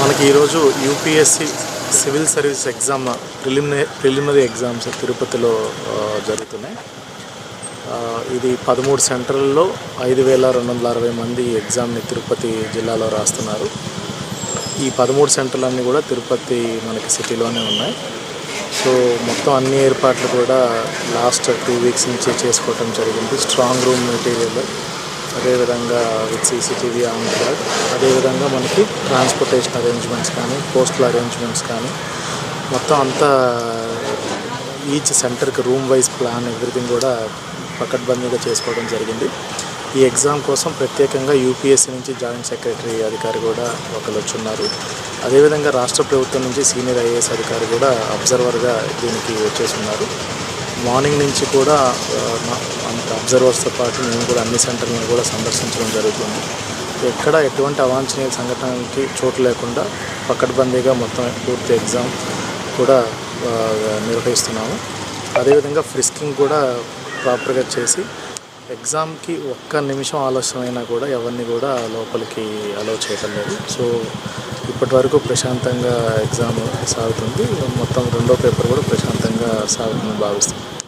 మనకి ఈరోజు UPSC civil service exam preliminary preliminary exams తిరుపతిలో జరుగుతున్నాయి. ఇది పదమూడు సెంటర్లలో ఐదు వేల రెండు వందల అరవై మంది ఎగ్జామ్ని తిరుపతి జిల్లాలో రాస్తున్నారు. ఈ పదమూడు సెంటర్లన్నీ కూడా తిరుపతి మనకి సిటీలోనే ఉన్నాయి. సో మొత్తం అన్ని ఏర్పాట్లు కూడా లాస్ట్ టూ వీక్స్ నుంచి చేసుకోవటం జరిగింది. స్ట్రాంగ్ రూమ్ మెటీరియల్ అదేవిధంగా విత్ సీసీటీవీ ఆన్ కార్డ్ అదేవిధంగా మనకి ట్రాన్స్పోర్టేషన్ అరేంజ్మెంట్స్ కానీ పోస్టల్ అరేంజ్మెంట్స్ కానీ. మొత్తం అంతా ఈచ్ సెంటర్కి రూమ్ వైజ్ ప్లాన్ ఎవ్రీథింగ్ కూడా పకడ్బందీగా చేసుకోవడం జరిగింది. ఈ ఎగ్జామ్ కోసం ప్రత్యేకంగా యూపీఎస్సీ నుంచి జాయింట్ సెక్రటరీ అధికారి కూడా ఒకరు వచ్చున్నారు. అదేవిధంగా రాష్ట్ర ప్రభుత్వం నుంచి సీనియర్ ఐఏఎస్ అధికారి కూడా అబ్జర్వర్గా దీనికి వచ్చేసి ఉన్నారు మార్నింగ్ నుంచి కూడా అంత అబ్జర్వర్స్తో పాటు మేము కూడా అన్ని సెంటర్లను కూడా సందర్శించడం జరుగుతుంది. ఎక్కడ ఎటువంటి అవాంఛనీయ సంఘటనకి చోటు లేకుండా పకడ్బందీగా మొత్తం పూర్తి ఎగ్జామ్ కూడా నిర్వహిస్తున్నాము. అదేవిధంగా ఫ్రిస్కింగ్ కూడా ప్రాపర్గా చేసి ఎగ్జామ్కి ఒక్క నిమిషం ఆలస్యమైనా కూడా ఎవరిని కూడా లోపలికి అలౌ చేయటం లేదు. సో ఇప్పటి వరకు ప్రశాంతంగా ఎగ్జామ్ సాగుతుంది. మొత్తం రెండో పేపర్ కూడా ప్రశాంతంగా sawa, about this.